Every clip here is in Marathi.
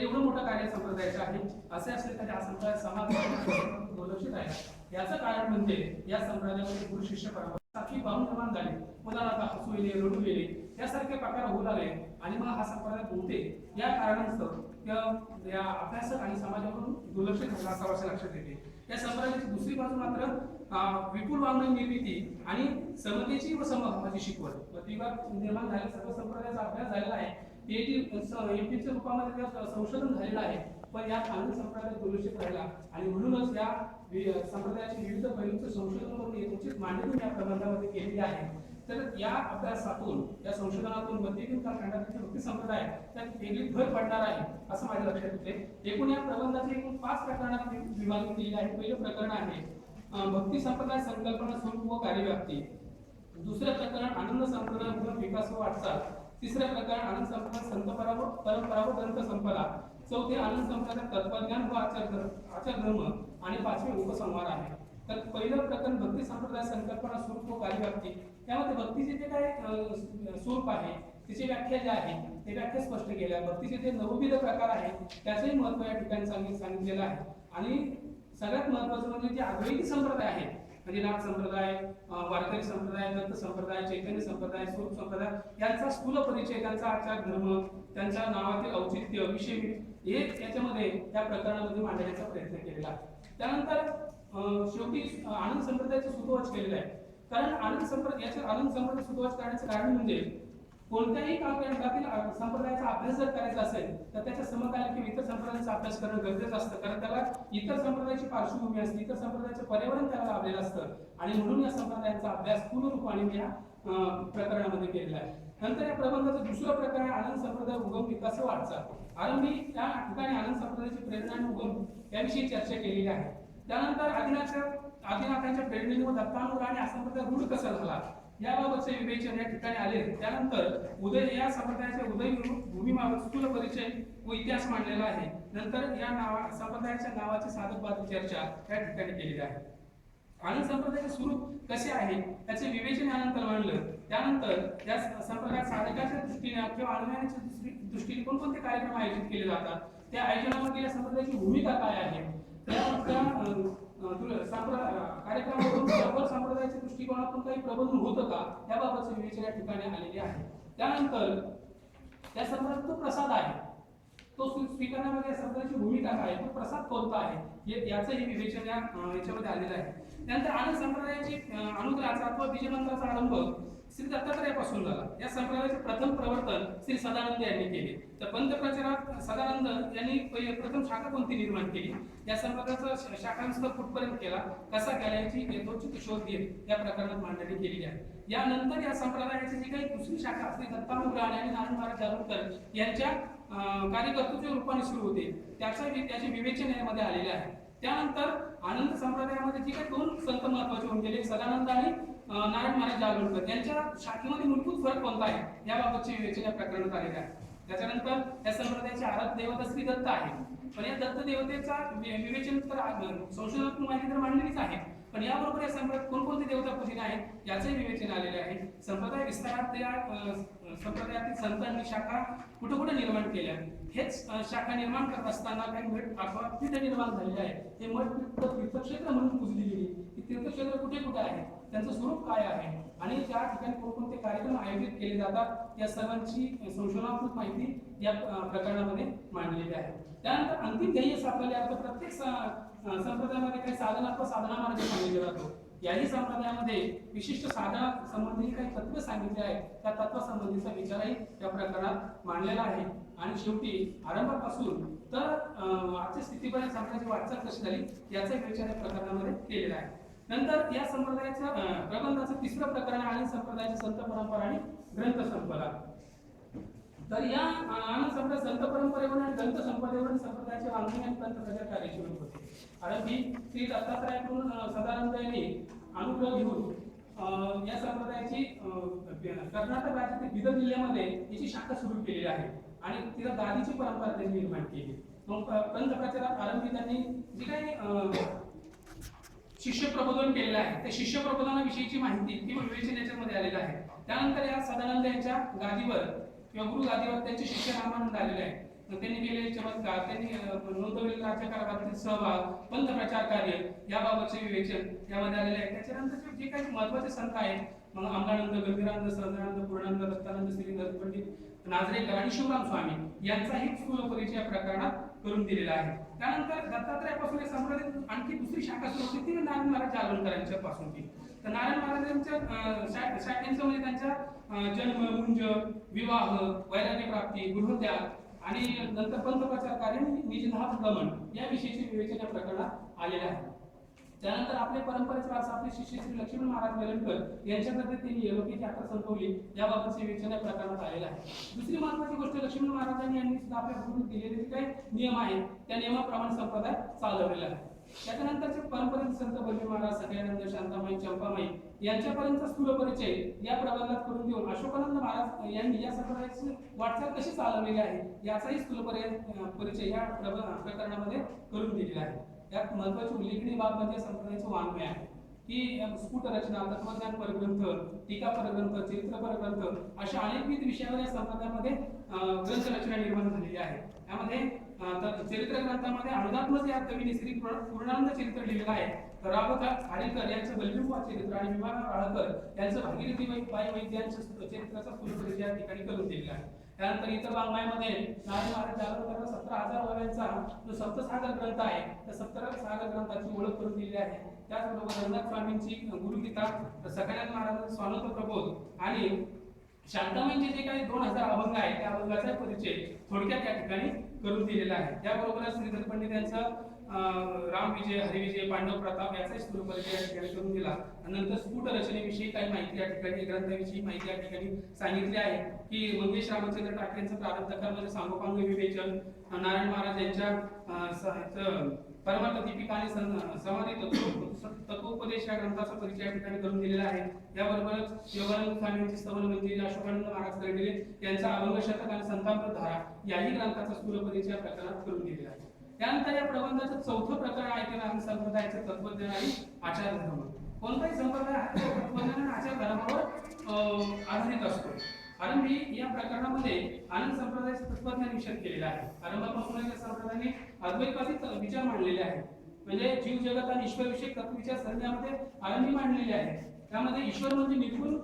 एवढं मोठं कार्य संप्रदायाचं आहे. असे असले तरी हा संप्रदाय समाज दुर्लक्षित आहे. याचं कारण म्हणजे या संप्रदायामध्ये गुरु शिष्य परंपरा सारखी भाव निर्माण झाली. मुलाला हसू येणे रडू येणे यासारखे प्रकार होऊ लागले. आणि मग हा संप्रदाय बोलते या कारणास्तव या- अभ्यासक आणि समाजाकडून दुर्लक्षित झाला असं लक्षात येते. या संप्रदायाची दुसरी बाजू मात्र विपुल वाङ्मय निर्मिती आणि समतेची व समभावाची शिकवण. व निर्माण झाले. सर्व संप्रदायाचा अभ्यास झालेला आहे. पीएचडी एमपीच्या रूपामध्ये संशोधन झालेलं आहे पण या आनंद संप्रदाय दुर्लक्षित राहिला आणि म्हणूनच या संप्रदायाचे विविध पैलूंचं संशोधन करून यथोचित मांडणी या प्रबंधामध्ये केलेली आहे. तर या अभ्यासातून या संशोधनातून मध्ययुगीन कालखंडातील भक्ती संप्रदाय त्यात वेगळी भर पडणार आहे असं माझ्या लक्षात येते. एकूण या प्रबंधाचे एकूण पाच प्रकरणात वि- विभागणी केलेली आहे पहिलं प्रकरण आहे भक्ती संप्रदाय संकल्पना स्वरूप व कार्यव्याप्ती. दुसरं प्रकरण आनंद संप्रदाय विकास व वाटचाल. तिसरं प्रकरण आनंद संपदा संत पराव परंपरा व ग्रंथ संपदा चौथे आनंद संप्रदाय तत्वज्ञान व आचार धर्म- आचार धर्म आणि पाचवे उपसंहार आहे. तर पहिलं प्रकरण भक्ती संप्रदाय संकल्पना स्वरूप व कार्यव्याप्ती. त्यामध्ये भक्तीचे जे काय स्वरूप आहे तिची व्याख्या जी आहे ते व्याख्या स्पष्ट केल्या. भक्तीचे जे नवविध प्रकार आहेत त्याचंही महत्त्व या ठिकाणी सांगित सांगितलेलं आहे. आणि सगळ्यात महत्वाचं म्हणजे जे अद्वैती संप्रदाय आहेत हरिनाथ संप्रदाय वारकरी संप्रदाय दत्त संप्रदाय चैतन्य संप्रदाय स्वरूप संप्रदाय यांचा स्थूल परिचय त्यांचा आचार धर्म त्यांच्या नावातील औचित्य विषय हे याच्यामध्ये त्या प्रकरणामध्ये मांडण्याचा प्रयत्न केलेला आहे. त्यानंतर शेवटी आनंद संप्रदायाचे सुतोवाच केलेलं आहे. कारण आनंद संप्रदाय याचे आनंद संप्रदाय सुतोवाच करण्याचं कारण म्हणजे कोणत्याही कालखंडातील संप्रदायाचा अभ्यास जर करायचा असेल तर त्याच्या समकालीन किंवा इतर संप्रदायाचा अभ्यास करणं गरजेचं असतं. कारण त्याला इतर संप्रदायाची पार्श्वभूमी असते इतर संप्रदायाचं पर्यावरण त्याला लाभलेलं असतं. आणि म्हणून या संप्रदायाचा अभ्यास पूर्ण रूपाने मी या प्रकरणामध्ये केलेला आहे. नंतर या प्रबंधाचं दुसरं प्रकरण आहे आनंद संप्रदाय उगम विकास व वाटचाल आरंभी त्या ठिकाणी आनंद संप्रदायाची प्रेरणा आणि उगम याविषयी चर्चा केलेली आहे. त्यानंतर आदिनाथच्या आदिनाथांच्या प्रेरणेने व दत्तानुग्रहाने हा संप्रदाय रूढ कसा झाला? याबाबतचे विवेचन या ठिकाणी आले. त्यानंतर उदय या संप्रदायाच्या उदय भूमीबाबत स्थूल परिचय व इतिहास मांडलेला आहे. नंतर या नावा संप्रदायाच्या नावाची साधक चर्चा या ठिकाणी केलेली आहे. आनंद संप्रदायाचे स्वरूप कसे आहे त्याचे विवेचन यानंतर मांडलं. त्यानंतर या संप्रदायात साधकाच्या दृष्टीने किंवा अनुयायांच्या दृष्टीने कोणकोणते कार्यक्रम आयोजित केले जातात? त्या आयोजनामध्ये या संप्रदायाची भूमिका काय आहे? त्या तुला संप्रदायाच्या दृष्टिकोनातून काही प्रबंधन होतं का? याबाबतचे विवेचन या ठिकाणी आलेले आहे. त्यानंतर त्या संप्रदायात तो प्रसाद आहे. तो स्वीकारण्यामध्ये या संप्रदायाची भूमिका काय आहे? तो प्रसाद कोणता आहे? याचंही विवेचन या याच्यामध्ये आलेलं आहे. त्यानंतर आनंद संप्रदायाची अनुग्रहाचा अथवा बीजमंत्राचा आरंभ श्री दत्तात्रयापासून झाला. या संप्रदायाचे प्रथम प्रवर्तन श्री सदानंद यांनी केले. तर पंतप्रचारात सदानंद यांनी प्रथम शाखा कोणती निर्माण केली? या संप्रदायाचा श- कुठपर्यंत केला? कसा केला? याची यथोचित शोध घेत या प्रकरणात मांडणी केलेली आहे. यानंतर या संप्रदायाची जी काही दुसरी शाखा श्री दत्तानुग्रह आणि नारायण महाराज जालूरकर यांच्या कार्यकर्तृत्व रूपाने सुरू होते. त्याचा त्याचे विवेचन यामध्ये आलेले आहे. त्यानंतर आनंद संप्रदायामध्ये जी काही दोन संत महत्त्वाचे होऊन गेले सदानंद आणि नारायण महाराज जागरणकर यांच्या शाखेमध्ये मूलभूत फरक कोणता आहे? याबाबतची विवेचना प्रकरणात आलेले आहे त्याच्यानंतर या संप्रदायाचे आराध देवता श्री दत्त आहे पण या दत्त देवतेचा विवेचन तर आ- माहिती तर मांडलेलीच आहे. पण याबरोबर या संप्रदायात कोणकोणते देवता पूजन आहेत याचंही विवेचन आलेले आहे. संप्रदाय विस्तारात त्या संप्रदायातील संतांनी शाखा कुठे कुठे निर्माण केल्या हेच शाखा निर्माण करत असताना काही मठ अथवा पीठ निर्माण झालेले आहे हे मठ तीर्थक्षेत्र म्हणून पूजली गेली. तीर्थक्षेत्र कुठे कुठे आहे? त्यांचं स्वरूप काय आहे? आणि त्या ठिकाणी कोणकोणते कार्यक्रम आयोजित केले जातात या सर्वांची संशोधनात्मक माहिती या प्रकरणामध्ये मांडलेली आहे. त्यानंतर अंतिम ध्येय साधलेले आहे. प्रत्येक संप्रदायामध्ये काही साधना अथवा साधना मार्ग सांगितला जातो. याही संप्रदायामध्ये विशिष्ट साधना संबंधी काही तत्व सांगितले आहेत. त्या तत्वासंबंधीचा विचारही या प्रकरणात मांडलेला आहे. आणि शेवटी आरंभापासून तर आजच्या स्थितीपर्यंत सांगण्याची वाटचाल कशी झाली याचा विचार या प्रकरणामध्ये केलेला आहे. नंतर या संप्रदायाचं प्रबंधाचं तिसरं प्रकरण आहे आणि संप्रदायाची संत परंपरा आणि ग्रंथ संपदा. तर या आनंद संप्रदाय संत परंपरेवर आणि ग्रंथ संपदेवर संप्रदायाचे वाङ्मय आणि पंत कार्य सुरू होते. मी श्री दत्तात्रयाकडून सदानंद यांनी अनुग्रह घेऊन या संप्रदायाची कर्नाटक राज्यातील बिदर जिल्ह्यामध्ये याची शाखा सुरू केलेली आहे आणि तिला दादीची परंपरा त्यांनी निर्माण केली. मग पंतप्रचारात आरंभी त्यांनी जी काही शिष्य प्रबोधन केलेलं आहे. त्या शिष्य प्रबोधनाविषयीची माहिती किंवा विवेचन याच्यामध्ये आलेलं आहे. त्यानंतर या सदानंद यांच्या गादीवर किंवा गुरु गादीवर त्यांचे शिष्य नामानंद आलेले आहे त्यांनी केलेले चमत्कार त्यांनी अं, नोंदवलेले राज्यकारभारातील सहभाग पंथप्रचार कार्य याबाबतचे विवेचन यामध्ये आलेले आहे. त्याच्यानंतर जे काही महत्त्वाचे संत आहेत मग अमलानंद गंभीरानंद सहजानंद पूर्णानंद दत्तानंद श्रीधर पंडित नाजरेकर आणि शिवराम स्वामी यांचाही स्थूल परिचय प्रकरणात करून दिलेला आहे. त्यानंतर दत्तात्रयापासून या संप्रदायात आणखी दुसरी शाखा सुरू होती ती नारायण महाराज जालवणकरांच्या पासून ती. तर नारायण महाराजांच्या अं, शाखेंचं म्हणजे त्यांच्या जन्म मुंज विवाह वैराग्य प्राप्ती गृहत्याग आणि नंतर पंतप्रचार कार्य आणि निजधात गमन या विषयीचे विवेचन या प्रकरणात आलेले आहे त्यानंतर आपल्या परंपरेचे वारसा आपले शिष्य श्री लक्ष्मण महाराज वेलणकर यांच्याकडे त्यांनी येलोकी यात्रा संपवली. याबाबतचे विवेचन या प्रकरणात आलेलं आहे. दुसरी महत्वाची गोष्ट लक्ष्मण महाराजांनी यांनी सुद्धा आपल्या गुरुंनी दिलेले जे काही नियम आहेत त्या नियमाप्रमाणे संप्रदाय चालवलेला आहे. त्याच्यानंतरचे परंपरेचे संत बलवी महाराज सगळ्यानंद शांतामाई चंपामाई यांच्यापर्यंत स्थूल परिचय या प्रबंधात करून देऊन अशोकानंद महाराज यांनी या संप्रदायाची वाटचाल कशी चालवलेली आहे याचाही स्थूल परिचय या प्रकरणामध्ये करून दिलेला आहे. यात महत्वाची उल्लेखनीय बाब म्हणजे संप्रदायाचं वाङ्मय आहे. की स्फुट रचना तत्वज्ञान परग्रंथ टीका परग्रंथ चरित्र परग्रंथ अशा अनेकविध विषयावर या संप्रदायामध्ये ग्रंथ रचना निर्माण झालेली आहे. यामध्ये तर चरित्र ग्रंथामध्ये अनुदात्मक या कवीने श्री पूर्णानंद चरित्र लिहिलेलं आहे. तर रामकांत खाडीकर यांचं बलबिंबा चरित्र आणि विमान राळकर यांचं भागीरथी बाई वैद्य वैद्यांचं चरित्राचा पूर्वपरिचय या ठिकाणी करून दिलेला आहे. त्यानंतर इतर वाङ्मयामध्ये नारायण महाराज सतरा हजार ओव्यांचा जो सप्तसागर ग्रंथ आहे त्या सप्तसागर ग्रंथाची ओळख करून दिली आहे. त्याचबरोबर रंगनाथ स्वामींची गुरुगीता सकाळ्यात महाराज स्वानंद प्रबोध आणि शांतामाईंचे जे काही दोन हजार अभंग आहेत त्या अभंगाचा परिचय थोडक्यात या ठिकाणी करून दिलेला आहे. त्याबरोबरच श्रीधर पंडित यांचं रामविजय हरिविजय पांडव प्रताप याचाही स्थूल परिचय या ठिकाणी करून दिला. नंतर स्फुट रचनेविषयी काही माहिती या ठिकाणी ग्रंथाविषयी माहिती या ठिकाणी सांगितली आहे की मंगेश रामचंद्र टाके प्रारब्ध प्रारंभ सांगोपांग विवेचन नारायण महाराज यांच्या परमार्थ दीपिका आणि समाधी तत्व तत्वोपदेश या ग्रंथाचा परिचय या ठिकाणी करून दिलेला आहे. याबरोबरच योगानंद स्वामींची स्तवन मंदिर अशोकानंद महाराज कर्डिले यांचा अभंग शतक आणि संताप धारा याही ग्रंथाचा स्थूल परिचय या प्रकरणात करून दिलेला आहे. त्यानंतर या प्रबंधाचं चौथं प्रकरण आहे ते नारायण संप्रदायाचं तत्वज्ञान आणि आचार धर्म कोणताही संप्रदाय तत्वज्ञान आणि आचार धर्मावर अं, आधारित असतो. आरंभी या प्रकरणामध्ये आनंद संप्रदायाचे तत्वज्ञान विषय केलेला आहे. आरंभापासून या संप्रदायाने अद्वैतवादी विचार मांडलेले आहेत. म्हणजे जीव जगत आणि ईश्वर विषयक तत्वविचार संज्ञामध्ये आरंभी मांडलेले आहे त्यामध्ये ईश्वर म्हणजे निर्गुण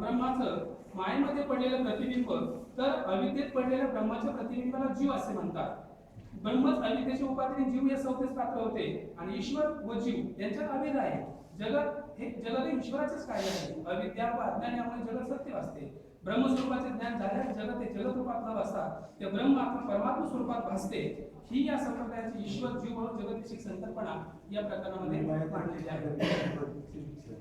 ब्रह्माचं मायेमध्ये पडलेलं प्रतिबिंब तर अविद्येत पडलेल्या ब्रह्माच्या प्रतिबिंबाला जीव असे म्हणतात. ब्रह्मच अविद्येचे उपाधी जीव या संस्थेस पात्र होते. आणि ईश्वर व जीव यांच्यात अभेद आहे. जगत हे जगत हे ईश्वराचेच कार्य आहे? अविद्या व अज्ञान यामुळे जगत सत्य असते. ब्रह्मस्वरूपाचे ज्ञान झाल्यास जगत हे जगत रूपात न बसता ते ब्रह्म आपण परमात्मा स्वरूपात भासते. ही या संप्रदायाची ईश्वर जीव म्हणून जगतिक संकल्पना या प्रकरणामध्ये मांडलेली आहे.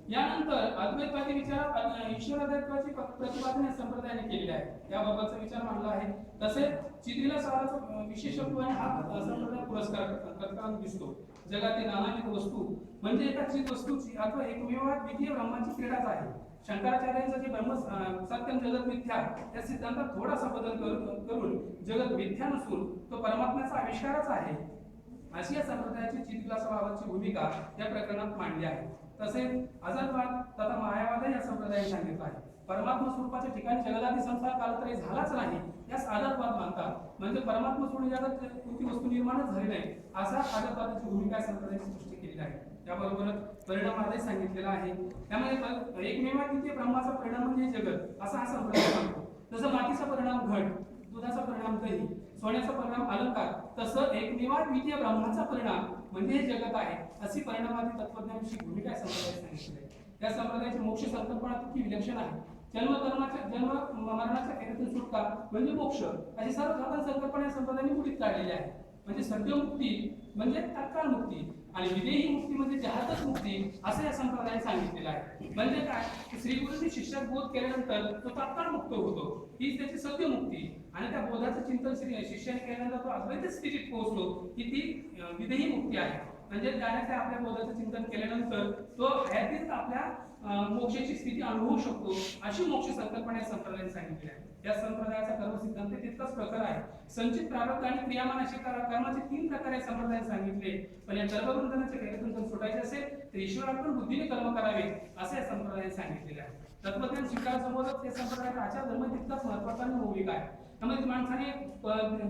यानंतर अद्वैतवादी विचारात ईश्वराद्वैतवाची प्रतिपादन या संप्रदायाने केलेले आहे. याबाबतचा विचार मांडला आहे. तसेच चित्रीला साराचा अ, विशेषत्वाने हा संप्रदाय पुरस्कार करताना दिसतो. जगातील नानाविध वस्तू म्हणजे एका चित वस्तूची अथवा एकमेव द्वितीय ब्रह्माची क्रीडाच आहे. शंकराचार्यांचं जे ब्रह्म सत्यम जगत मिथ्या या सिद्धांतात थोडासा बदल करून जगत मिथ्या नसून तो परमात्म्याचा आविष्कारच आहे. अशी या संप्रदायाची चितविलासाबाबतची भूमिका या प्रकरणात मांडली आहे. तसेच आझादवाद तथा मायावाद या संप्रदायाने सांगितलं आहे. परमात्मा स्वरूपाच्या ठिकाणी जगदादी संसार कालत्रय झालाच नाही यास आधारवाद मानतात. म्हणजे परमात्मा सोडून जगात कोणती वस्तू निर्माणच झाली नाही असा आधारवादाची भूमिका या संप्रदायाची सृष्टी केली आहे. त्याबरोबरच परिणाम आधीच सांगितलेला आहे. त्यामध्ये एकमेवा द्वितीय ब्रह्माचा परिणाम म्हणजे जगत असा हा संप्रदाय सांगतो. जसं मातीचा परिणाम घट दुधाचा परिणाम दही सोन्याचा परिणाम अलंकार तसं एकमेवा द्वितीय ब्रह्माचा परिणाम म्हणजे हे जगत आहे अशी परिणामादी तत्वज्ञानाची भूमिका संप्रदाय सांगितली त्या संप्रदायाची मोक्ष संकल्पना किती विलक्षण आहे. जन्म कर्माच्या जन्म मरणाच्या खेळातून सुटका म्हणजे मोक्ष अशी सर्वसाधारण संकल्पना या संप्रदायाने मुठीत काढलेली आहे. म्हणजे सद्यमुक्ती म्हणजे तत्काळ मुक्ती. आणि विदेही मुक्ती म्हणजे जहातच मुक्ती असं या संप्रदायाने सांगितलेलं आहे. म्हणजे काय? श्री गुरुंनी शिक्षक बोध केल्यानंतर तो तात्काळ मुक्त होतो. ही त्याची सत्य मुक्ती. आणि त्या बोधाचं चिंतन श्री शिष्याने केल्यानंतर तो अद्वैत स्थितीत पोहोचतो की ती विदेही मुक्ती आहे. म्हणजे त्याने त्या आपल्या बोधाचं चिंतन केल्यानंतर तो हयातीत आपल्या मोक्षाची स्थिती अनुभवू शकतो अशी मोक्ष संकल्पना या संप्रदायाने सांगितली आहे. या संप्रदायाचा कर्म सिद्धांत तितकाच प्रकार आहे. संचित प्रारब्ध आणि क्रियामान असे कर्माचे तीन प्रकार या संप्रदायाने सांगितले पण या कर्मबंधनाचे कार्यक्रम जर सुटायचे असेल तर ईश्वरार्पण बुद्धीने कर्म करावे असं या संप्रदायाने सांगितलेले आहे. तत्वज्ञान स्वीकारासमोरच या संप्रदायाचा आचार धर्म तितकाच महत्त्वाचा आणि मौलिक आहे. त्यामुळे माणसाने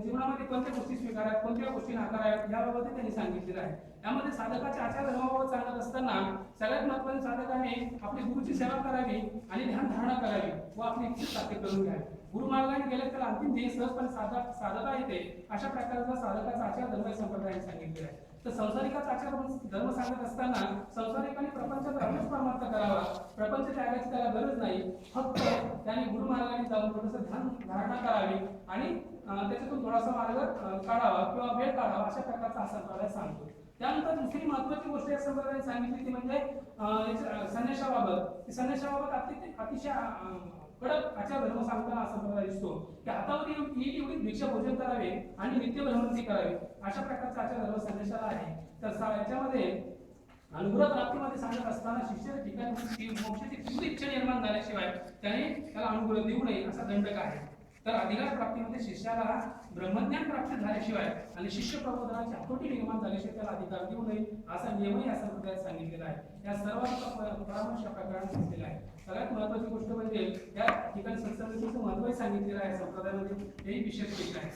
जीवनामध्ये कोणत्या गोष्टी स्वीकाराव्यात कोणत्या गोष्टी नाकाराव्यात याबाबत त्यांनी सांगितलेलं आहे. त्यामध्ये साधकाच्या आचार धर्माबाबत सांगत असताना सगळ्यात महत्त्वाचे साधकाने आपली गुरुची सेवा करावी आणि ध्यान धारणा करावी. व आपली इच्छित साध्य करून घ्यावी. गुरु मार्गाने गेले तर अंतिम ध्येय सहजपणे साधक साधता येते अशा प्रकारचा साधकाचा आचार धर्म संप्रदायाने सांगितलेला आहे. तर संसारिकाचा आचार धर्म सांगत असताना संसारिकाने प्रपंचात अभ्यास परमार्थ करावा. प्रपंच त्यागाची त्याला गरज नाही. फक्त त्याने गुरु मार्गाने जाऊन थोडंसं ध्यान धारणा करावी आणि त्याच्यातून थोडासा मार्ग काढावा किंवा वेळ काढावा अशा प्रकारचा संप्रदाय सांगतो. त्यानंतर दुसरी महत्वाची गोष्ट या संप्रदायाने सांगितली ती म्हणजे संदेशाबाबत संदेशाबाबत अतिशय कडक आचार धर्म सांगताना असा प्रकार दिसतो. की हातावर येईल एवढी भिक्षा भोजन करावे आणि नित्य भ्रमंती करावे. अशा प्रकारचा आचार धर्म संदेशाला आहे. तर याच्यामध्ये अनुग्रह प्राप्तीमध्ये सांगत असताना शिष्याच्या ठिकाणी मोक्षाची तीव्र इच्छा निर्माण झाल्याशिवाय त्याने त्याला अनुग्रह देऊ नये असा दंडक आहे? तर अधिकार प्राप्तीमध्ये शिष्याला ब्रह्मज्ञान प्राप्त झाल्याशिवाय आणि शिष्य प्रबोधनाची हातोटी निर्माण झाल्याशिवाय त्याला अधिकार देऊ नये असा नियमही या संप्रदायात सांगितलेला आहे. या सर्वांचा परामर्श प्रकरण प्रकरणात दिसलेला आहे. सगळ्यात महत्वाची गोष्ट म्हणजे या ठिकाणी सत्संगतीचं महत्वही सांगितलेलं आहे संप्रदायामध्ये हेही विशेष आहे